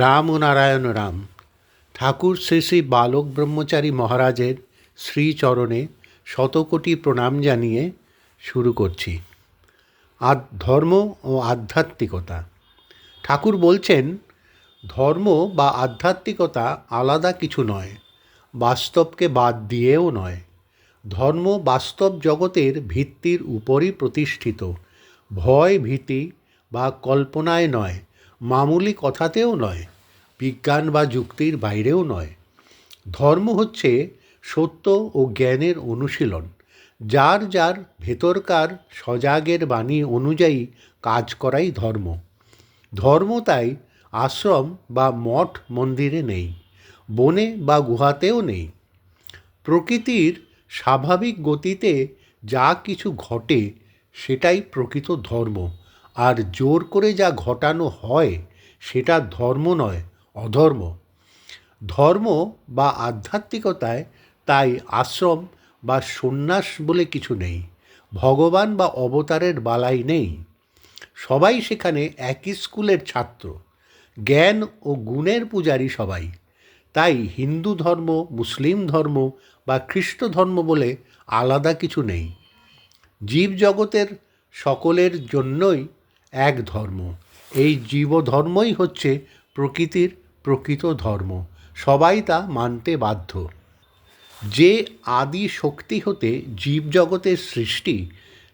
রাম ও নারায়ণ রাম। ঠাকুর শ্রী শ্রী বালক ব্রহ্মচারী মহারাজের শ্রীচরণে শতকোটি প্রণাম জানিয়ে শুরু করছি। আদ ধর্ম ও আধ্যাত্মিকতা। ঠাকুর বলছেন, ধর্ম বা আধ্যাত্মিকতা আলাদা কিছু নয়, বাস্তবকে বাদ দিয়েও নয়। ধর্ম বাস্তব জগতের ভিত্তির উপরই প্রতিষ্ঠিত। ভয় ভীতি বা কল্পনায় নয় মামুলি কথাতেও নয়, বিজ্ঞান বা যুক্তির বাইরেও নয়। ধর্ম হচ্ছে সত্য ও জ্ঞানের অনুশীলন, যার যার ভেতরকার সজাগের বাণী অনুযায়ী কাজ করাই ধর্ম। ধর্ম তাই আশ্রম বা মঠ মন্দিরে নেই, বনে বা গুহাতেও নেই। প্রকৃতির স্বাভাবিক গতিতে যা কিছু ঘটে সেটাই প্রকৃত ধর্ম। আর জোর করে যা ঘটানো হয়, সেটা ধর্ম নয়, অধর্ম। ধর্ম বা আধ্যাত্মিকতায় তাই আশ্রম বা সন্ন্যাস বলে কিছু নেই, ভগবান বা অবতারের বালাই নেই। সবাই সেখানে একই স্কুলের ছাত্র, জ্ঞান ও গুণের পূজারী সবাই। তাই হিন্দু ধর্ম, মুসলিম ধর্ম বা খ্রিস্ট ধর্ম বলে আলাদা কিছু নেই। জীবজগতের সকলের জন্যই এক ধর্ম। এই জীবধর্মই হচ্ছে প্রকৃতির প্রকৃত ধর্ম। সবাই তা মানতে বাধ্য। যে আদি শক্তি হতে জীবজগতের সৃষ্টি,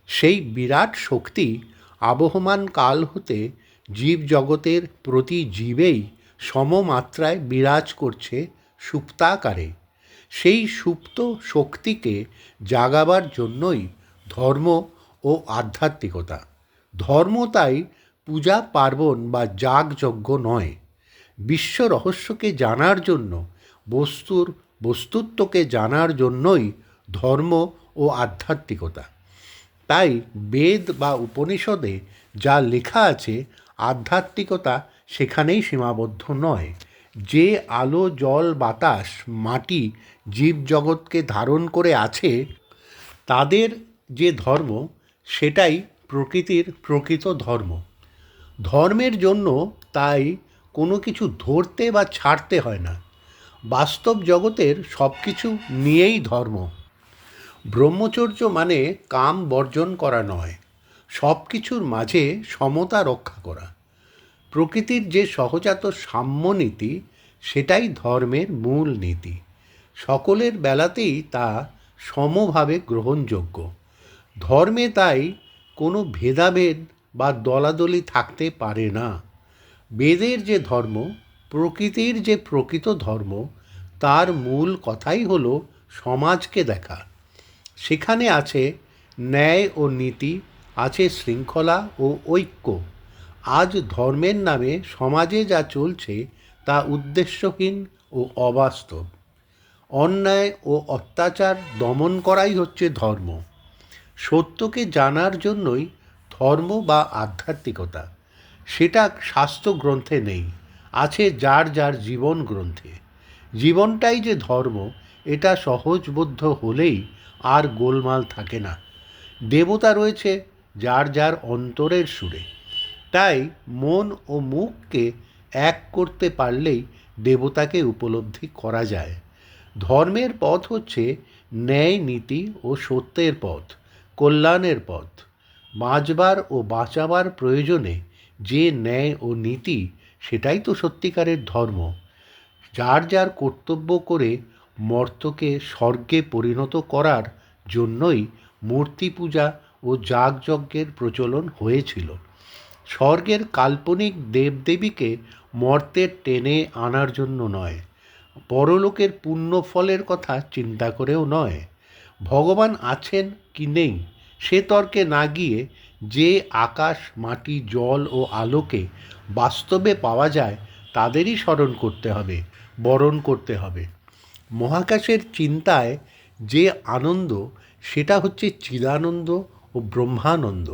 সেই বিরাট শক্তি আবহমান কাল হতে জীবজগতের প্রতি জীবেই সমমাত্রায় বিরাজ করছে সুপ্তাকারে। সেই সুপ্ত শক্তিকে জাগাবার জন্যই ধর্ম ও আধ্যাত্মিকতা। ধর্ম তাই পূজা পার্বণ বা যাগযজ্ঞ নয়। বিশ্ব রহস্যকে জানার জন্য, বস্তুর বস্তুত্বকে জানার জন্যই ধর্ম ও আধ্যাত্মিকতা। তাই বেদ বা উপনিষদে যা লেখা আছে, আধ্যাত্মিকতা সেখানেই সীমাবদ্ধ নয়। যে আলো, জল, বাতাস, মাটি, জীবজগৎকে ধারণ করে আছে, তাদের যে ধর্ম, সেটাই প্রকৃতির প্রকৃত ধর্ম। ধর্মের জন্য তাই কোনো কিছু ধরতে বা ছাড়তে হয় না। বাস্তব জগতের সব কিছু নিয়েই ধর্ম। ব্রহ্মচর্য মানে কাম বর্জন করা নয় সব কিছুর মাঝে সমতা রক্ষা করা। প্রকৃতির যে সহজাত সাম্যনীতি, সেটাই ধর্মের মূল নীতি। সকলের বেলাতেই তা সমভাবে গ্রহণযোগ্য। ধর্মে তাই কোনো ভেদাভেদ বা দলাদলি থাকতে পারে না। বেদের যে ধর্ম, প্রকৃতির যে প্রকৃত ধর্ম, তার মূল কথাই হল সমাজকে দেখা। সেখানে আছে ন্যায় ও নীতি, আছে শৃঙ্খলা ও ঐক্য। আজ ধর্মের নামে সমাজে যা চলছে, তা উদ্দেশ্যহীন ও অবাস্তব। অন্যায় ও অত্যাচার দমন করাই হচ্ছে ধর্ম। সত্যকে জানার জন্যই ধর্ম বা আধ্যাত্মিকতা, সেটা শাস্ত্র গ্রন্থে নেই, আছে যার যার জীবন গ্রন্থে। জীবনটাই যে ধর্ম, এটা সহজবোধ্য হলেই আর গোলমাল থাকে না। দেবতা রয়েছে যার যার অন্তরের সুরে। তাই মন ও মুখকে এক করতে পারলেই দেবতাকে উপলব্ধি করা যায়। ধর্মের পথ হচ্ছে ন্যায়, নীতি ও সত্যের পথ। কল্যাণের পথ। বাঁচবার ও বাঁচাবার প্রয়োজনে যে ন্যায় ও নীতি, সেটাই তো সত্যিকারের ধর্ম। যার যার কর্তব্য করে মর্তকে স্বর্গে পরিণত করার জন্যই মূর্তি পূজা ও যাগযজ্ঞের প্রচলন হয়েছিল। স্বর্গের কাল্পনিক দেবদেবীকে মর্তে টেনে আনার জন্য নয়, পরলোকের পুণ্য ফলের কথা চিন্তা করেও নয়। ভগবান আছেন কি নেই, সে তর্কে না গিয়ে যে আকাশ, মাটি, জল ও আলোকে বাস্তবে পাওয়া যায়, তাদেরই স্মরণ করতে হবে, বরণ করতে হবে। মহাকাশের চিন্তায় যে আনন্দ, সেটা হচ্ছে চিদানন্দ ও ব্রহ্মানন্দ।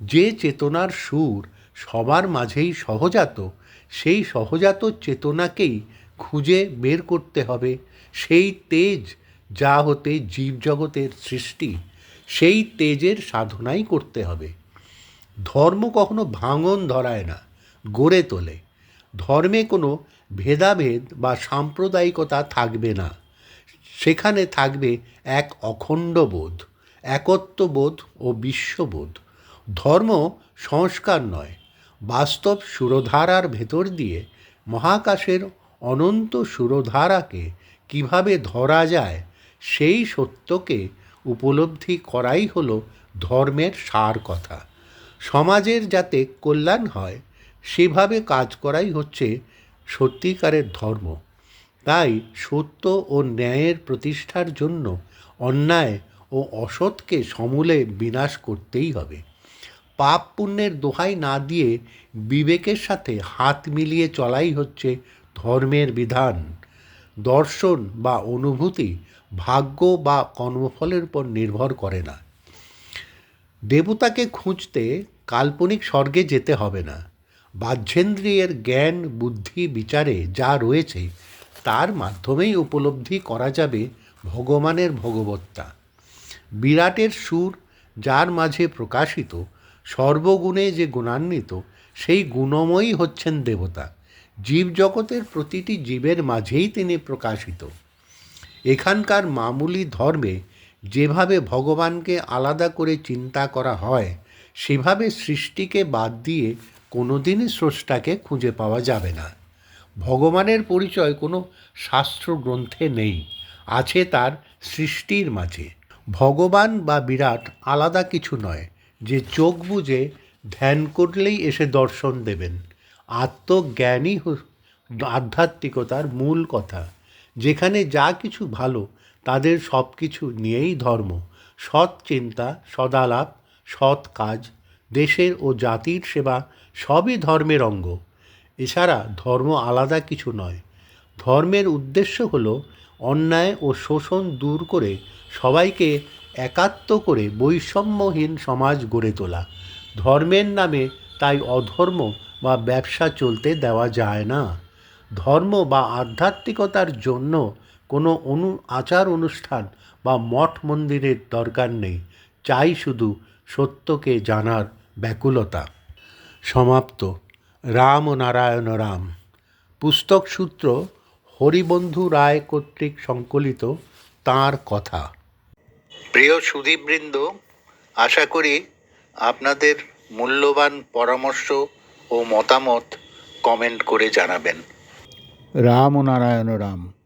যে চেতনার সুর সবার মাঝেই সহজাত, সেই সহজাত চেতনাকেই খুঁজে বের করতে হবে, সেই তেজ যা হতে জীবজগতের সৃষ্টি, সেই তেজের সাধনাই করতে হবে। ধর্ম কখনো ভাঙন ধরায় না, গড়ে তোলে। ধর্মে কোনো ভেদাভেদ বা সাম্প্রদায়িকতা থাকবে না। সেখানে থাকবে এক অখণ্ড বোধ, একত্ববোধ ও বিশ্ববোধ। ধর্ম সংস্কার নয়, বাস্তব সুরধারার ভেতর দিয়ে মহাকাশের অনন্ত সুরধারাকে কীভাবে ধরা যায় সেই সত্যকে উপলব্ধি করাই হলো ধর্মের সার কথা। সমাজের যাতে কল্যাণ হয়, সেভাবে কাজ করাই হচ্ছে সত্যিকারের ধর্ম। তাই সত্য ও ন্যায়ের প্রতিষ্ঠার জন্য অন্যায় ও অসৎকে সমূলে বিনাশ করতেই হবে। পাপ পুণ্যের দোহাই না দিয়ে বিবেকের সাথে হাত মিলিয়ে চলাই হচ্ছে ধর্মের বিধান। দর্শন বা অনুভূতি ভাগ্য বা কর্মফলের উপর নির্ভর করে না। দেবতাকে খুঁজতে কাল্পনিক স্বর্গে যেতে হবে না। বাহ্যেন্দ্রিয়ের জ্ঞান, বুদ্ধি, বিচারে যা রয়েছে, তার মাধ্যমেই উপলব্ধি করা যাবে ভগবানের ভগবত্তা। বিরাটের সুর যার মাঝে প্রকাশিত, সর্বগুণে যে গুণান্বিত, সেই গুণময়ী হচ্ছেন দেবতা। জীবজগতের প্রতিটি জীবের মাঝেই তিনি প্রকাশিত। এখানকার মামুলি ধর্মে যেভাবে ভগবানকে আলাদা করে চিন্তা করা হয়, সেভাবে সৃষ্টিকে বাদ দিয়ে কোনোদিনই স্রষ্টাকে খুঁজে পাওয়া যাবে না। ভগবানের পরিচয় কোনো শাস্ত্র গ্রন্থে নেই, আছে তার সৃষ্টির মাঝে। ভগবান বা বিরাট আলাদা কিছু নয়, যে চোখ বুজে ধ্যান করলেই এসে দর্শন দেবেন। আত্মজ্ঞানই আধ্যাত্মিকতার মূল কথা। যেখানে যা কিছু ভালো, তাদের সব কিছু নিয়েই ধর্ম। সৎ চিন্তা, সদালাপ, সৎ কাজ, দেশের ও জাতির সেবা, সবই ধর্মের অঙ্গ। এছাড়া ধর্ম আলাদা কিছু নয়। ধর্মের উদ্দেশ্য হল অন্যায় ও শোষণ দূর করে সবাইকে একাত্ম করে বৈষম্যহীন সমাজ গড়ে তোলা। ধর্মের নামে তাই অধর্ম বা ব্যবসা চলতে দেওয়া যায় না। ধর্ম বা আধ্যাত্মিকতার জন্য কোনো অনু, আচার অনুষ্ঠান বা মঠ মন্দিরের দরকার নেই। চাই শুধু সত্যকে জানার ব্যাকুলতা। সমাপ্ত। রাম ও নারায়ণ রাম। পুস্তক সূত্র হরিবন্ধু রায় কর্তৃক সংকলিত তাঁর কথা। প্রিয় সুধীবৃন্দ আশা করি আপনাদের মূল্যবান পরামর্শ ও মতামত কমেন্ট করে জানাবেন। রাম ও নারায়ণ রাম।